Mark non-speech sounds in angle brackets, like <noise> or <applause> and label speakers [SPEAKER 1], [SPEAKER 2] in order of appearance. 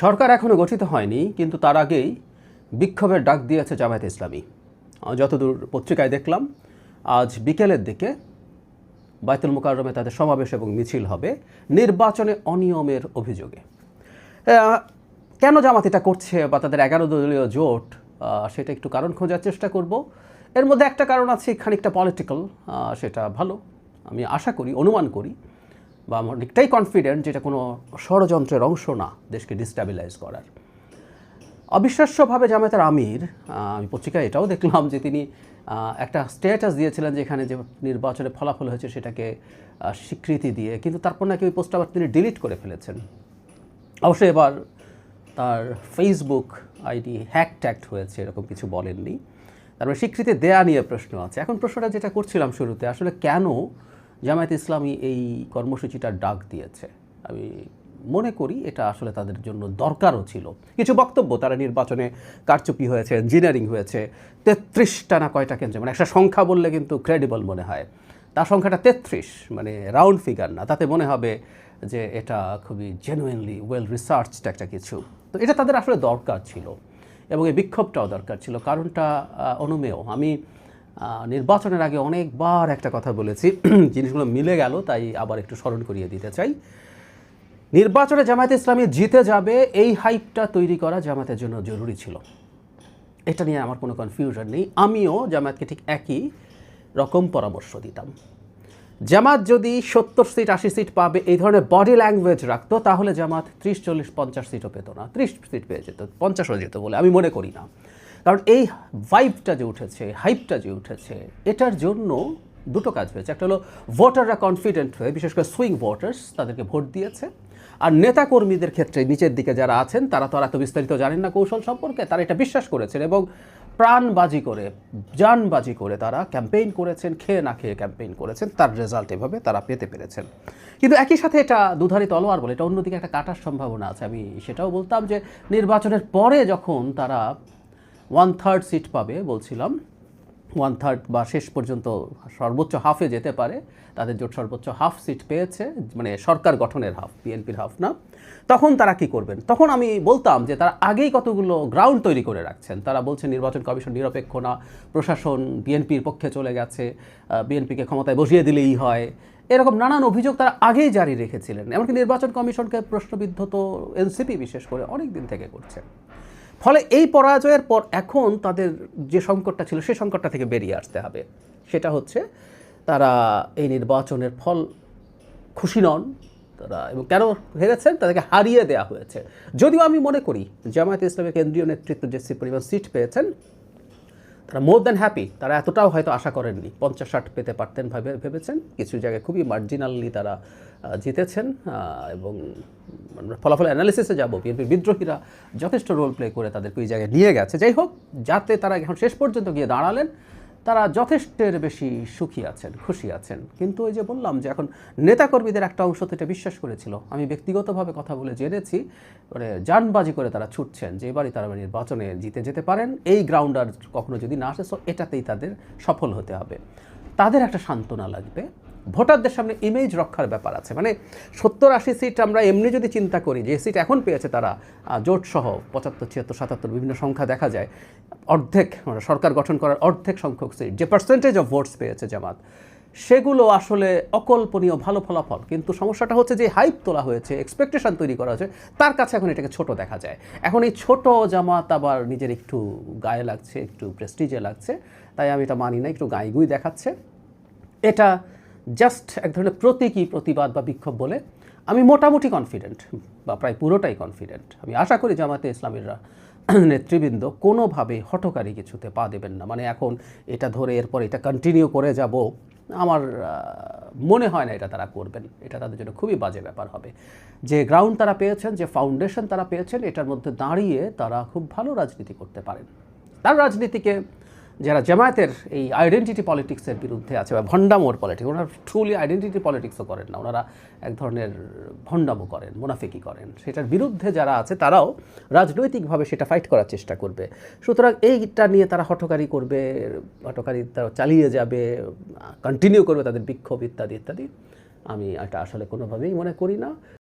[SPEAKER 1] সরকার এখনও গঠিত হয়নি, কিন্তু তার আগেই বিক্ষোভের ডাক দিয়েছে জামায়াত ইসলামী। যতদূর পত্রিকায় দেখলাম, আজ বিকেলের দিকে বাইতুল মোকাররমে তাদের সমাবেশ এবং মিছিল হবে নির্বাচনে অনিয়মের অভিযোগে। কেন জামাত এটা করছে বা তাদের এগারো দলীয় জোট সেটা একটু কারণ খোঁজার চেষ্টা করব। এর মধ্যে একটা কারণ আছে, খানিকটা পলিটিক্যাল সেটা ভালো। আমি আশা করি, অনুমান করি বা অনেকটাই কনফিডেন্ট যেটা কোনো ষড়যন্ত্রের অংশ না দেশকে ডিস্টাবিলাইজ করার। অবিশ্বাস্যভাবে জামায়াতের আমির আমি পত্রিকায় এটাও দেখলাম যে তিনি একটা স্ট্যাটাস দিয়েছিলেন যে এখানে যে নির্বাচনে ফলাফল হয়েছে সেটাকে স্বীকৃতি দিয়ে, কিন্তু তারপর নাকি ওই পোস্ট আবার তিনি ডিলিট করে ফেলেছেন। অবশ্যই এবার তার ফেসবুক আইডি হ্যাক ট্যাক্ট হয়েছে, এরকম কিছু বলেননি। তারপরে স্বীকৃতি দেয়া নিয়ে প্রশ্ন আছে। এখন প্রশ্নটা যেটা করছিলাম শুরুতে, আসলে কেন জামায়াত ইসলামী এই কর্মসূচিটার ডাক দিয়েছে। আমি মনে করি এটা আসলে তাদের জন্য দরকারও ছিল। কিছু বক্তব্য, তারা নির্বাচনে কারচুপি হয়েছে ইঞ্জিনিয়ারিং হয়েছে, তেত্রিশটা না কয়টা কেন্দ্রে মানে একটা সংখ্যা বললে কিন্তু ক্রেডিবল মনে হয়। তার সংখ্যাটা তেত্রিশ মানে রাউন্ড ফিগার না। তাতে মনে হবে যে এটা খুবই জেনুইনলি ওয়েল রিসার্চড একটা কিছু। তো এটা তাদের আসলে দরকার ছিল এবং এই বিক্ষোভটাও দরকার ছিল। কারণটা অনুমেয়। আমি নির্বাচনের আগে অনেকবার একটা কথা বলেছি। <clears throat> জিনিসগুলো মিলে গেল, তাই আবার একটু স্মরণ করিয়ে দিতে চাই। নির্বাচনে জামায়াতে ইসলামী জিতে যাবে, এই হাইপটা তৈরি করা জামায়াতের জন্য জরুরি ছিল। এটা নিয়ে আমার কোনো কনফিউশন নেই। আমিও জামায়াতকে ঠিক একই রকম পরামর্শ দিতাম। জামাত যদি সত্তর সিট আশি সিট পাবে, এই ধরনের বডি ল্যাঙ্গুয়েজ রাখতো, তাহলে জামাত ত্রিশ, চল্লিশ, পঞ্চাশ সিটও পেতো না। ত্রিশ সিট পেয়ে যেত, পঞ্চাশও যেত বলে আমি মনে করি না। কারণ এই ভাইবটা যে উঠেছে হাইপটা যে উঠেছে, এটার জন্য দুটো কাজ হয়েছে। একটা হলো ভোটাররা কনফিডেন্ট হয়ে, বিশেষ করে সুইং ভোটার্স তাদেরকে ভোট দিয়েছে, আর নেতাকর্মীদের ক্ষেত্রে নিচের দিকে যারা আছেন, তারা তো আর এত বিস্তারিত জানেন না কৌশল সম্পর্কে, তারা এটা বিশ্বাস করেছেন এবং প্রাণবাজি করে, জানবাজি করে তারা ক্যাম্পেইন করেছেন, খেয়ে না খেয়ে ক্যাম্পেইন করেছেন, তার রেজাল্ট এভাবে তারা পেতে পেরেছেন। কিন্তু একই সাথে এটা দুধারি তলোয়ার বলে, এটা অন্যদিকে একটা কাটার সম্ভাবনা আছে, আমি সেটাও বলতাম যে নির্বাচনের পরে যখন তারা ওয়ান থার্ড সিট পাবে বলছিলাম। ওয়ান থার্ড বা শেষ পর্যন্ত সর্বোচ্চ হাফে যেতে পারে। তাদের জোট সর্বোচ্চ হাফ সিট পেয়েছে মানে সরকার গঠনের হাফ বিএনপির হাফ না। তখন তারা কি করবেন? তখন আমি বলতাম যে তারা আগেই কতগুলো গ্রাউন্ড তৈরি করে রাখছেন। তারা বলছেন নির্বাচন কমিশন নিরপেক্ষ না, প্রশাসন বিএনপির পক্ষে চলে গেছে বিএনপিকে ক্ষমতায় বসিয়ে দিলেই হয়। এরকম নানান অভিযোগ তারা আগেই জারি রেখেছিলেন। এমনকি নির্বাচন কমিশনকে প্রশ্নবিদ্ধ তো এনসিপি বিশেষ করে অনেক দিন থেকে করছেন ফলে এই পরাজয়ের পর এখন তাদের যে সংকটটা ছিল, সেই সংকটটা থেকে বেরিয়ে আসতে হবে। সেটা হচ্ছে তারা এই নির্বাচনের ফল খুশি নন, তারা এবং কেন হেরেছেন? তাদেরকে হারিয়ে দেওয়া হয়েছে। যদিও আমি মনে করি, জামায়াত ইসলামের কেন্দ্রীয় নেতৃত্ব যে পরিমাণ সিট পেয়েছেন তারা মোর দ্যান হ্যাপি তারা এতটাও হয়তো আশা করেননি। পঞ্চাশ ষাট পেতে পারতেন ভাবে ভেবেছেন। কিছু জায়গায় খুবই মার্জিনালি তারা জিতেছেন এবং ফলাফল অ্যানালিসিসে যাব। বিএনপির বিদ্রোহীরা যথেষ্ট রোল প্লে করে তাদেরকে ওই জায়গায় নিয়ে গেছে। যাই হোক, যাতে তারা এখন শেষ পর্যন্ত গিয়ে দাঁড়ালেন তারা যথেষ্টের বেশি সুখী আছেন, খুশি আছেন। কিন্তু ওই যে বললাম যে এখন নেতাকর্মীদের একটা অংশ তো এটা বিশ্বাস করেছিল। আমি ব্যক্তিগতভাবে কথা বলে জেনেছি মানে যানবাজি করে তারা ছুটছেন যে এবারই তারা নির্বাচনে জিতে যেতে পারেন। এই গ্রাউন্ড আর কখনো যদি না আসে সো এটাতেই তাদের সফল হতে হবে। তাদের একটা সান্ত্বনা লাগবে। ভোটারদের সামনে ইমেজ রক্ষার ব্যাপার আছে। মানে সত্তর আশি সিট আমরা এমনি যদি চিন্তা করি যে সিট এখন পেয়েছে তারা আহ, জোট সহ পঁচাত্তর ছিয়াত্তর সাতাত্তর বিভিন্ন সংখ্যা দেখা যায় অর্ধেক মানে সরকার গঠন করার অর্ধেক সংখ্যক সিট যে পার্সেন্টেজ অফ ভোটস পেয়েছে জামাত সেগুলো আসলে অকল্পনীয় ভালো ফলাফল। কিন্তু সমস্যাটা হচ্ছে যে হাইপ তোলা হয়েছে এক্সপেকটেশন তৈরি করা হয়েছে তার কাছে এখন এটাকে ছোট দেখা যায়। এখন এই ছোট জামাত আবার নিজের একটু গায়ে লাগছে একটু প্রেস্টিজে লাগছে তাই আমি এটা মানি না একটু গাইগুই দেখাচ্ছে। এটা জাস্ট এক ধরনের প্রতীকী প্রতিবাদ বা বিক্ষোভ বলে আমি মোটামুটি কনফিডেন্ট বা প্রায় পুরোটাই কনফিডেন্ট আমি আশা করি জামাতে ইসলামীরা, নেতৃবৃন্দ কোনোভাবে হটকারী কিছুতে পা দেবেন না। মানে এখন এটা ধরে এরপর এটা কন্টিনিউ করে যাব, আমার মনে হয় না এটা তারা করবেন। এটা তাদের জন্য খুবই বাজে ব্যাপার হবে। যে গ্রাউন্ড তারা পেয়েছেন, যে ফাউন্ডেশন তারা পেয়েছেন, এটার মধ্যে দাঁড়িয়ে তারা খুব ভালো রাজনীতি করতে পারেন। তার রাজনীতিকে যারা জামায়াতের এই আইডেন্টিটি পলিটিক্সের বিরুদ্ধে আছে বা ভণ্ডামোর পলিটিক্স ওনারা ট্রুলি আইডেন্টিটি পলিটিক্সও করেন না। ওনারা এক ধরনের ভণ্ডামো করেন, মুনাফিকি করেন। সেটার বিরুদ্ধে যারা আছে, তারাও রাজনৈতিকভাবে সেটা ফাইট করার চেষ্টা করবে। সুতরাং এইটা নিয়ে তারা হটকারি করবে হটকারি তারা চালিয়ে যাবে কন্টিনিউ করবে তাদের বিক্ষোভ ইত্যাদি ইত্যাদি। আমি এটা আসলে কোনোভাবেই মনে করি না।